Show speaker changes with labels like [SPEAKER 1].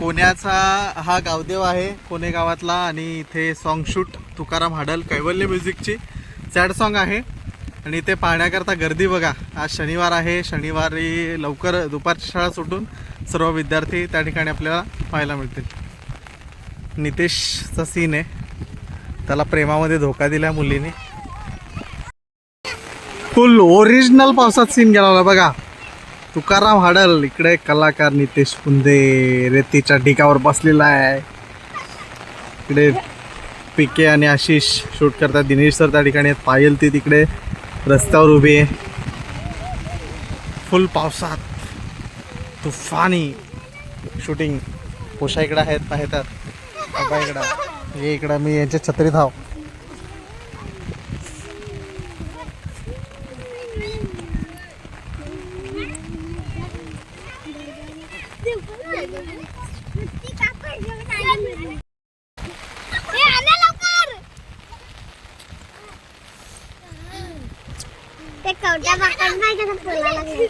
[SPEAKER 1] कोण्याचा हा गावदेव आहे कोणे गावातला आणि इथे सॉन्ग शूट तुकाराम हाडल कैवल्य म्युझिकची सॅड सॉन्ग आहे. आणि इथे पाहण्याकरता गर्दी बघा. आज शनिवार आहे. शनिवारी लवकर दुपारची शाळा सुटून सर्व विद्यार्थी त्या ठिकाणी आपल्याला पाहायला मिळतील. नितेशचा सीन आहे. त्याला प्रेमामध्ये धोका दिला मुलीने. फुल ओरिजिनल पावसात सीन गेला होता बघा. तुकाराम हाडल इकडे कलाकार नितेश पुंदे रेतीच्या ढिकावर बसलेला आहे. इकडे पिके आणि आशिष शूट करतात. दिनेश सर त्या ठिकाणी पायल ती तिकडे रस्त्यावर उभी आहे. फुल पावसात तुफानी शूटिंग पोशा इकडं आहेत पाहतात बाबा इकडं. हे इकडं मी यांच्या छत्रीत आहो.
[SPEAKER 2] ते कवट्या बाकांना नाही फुला लागले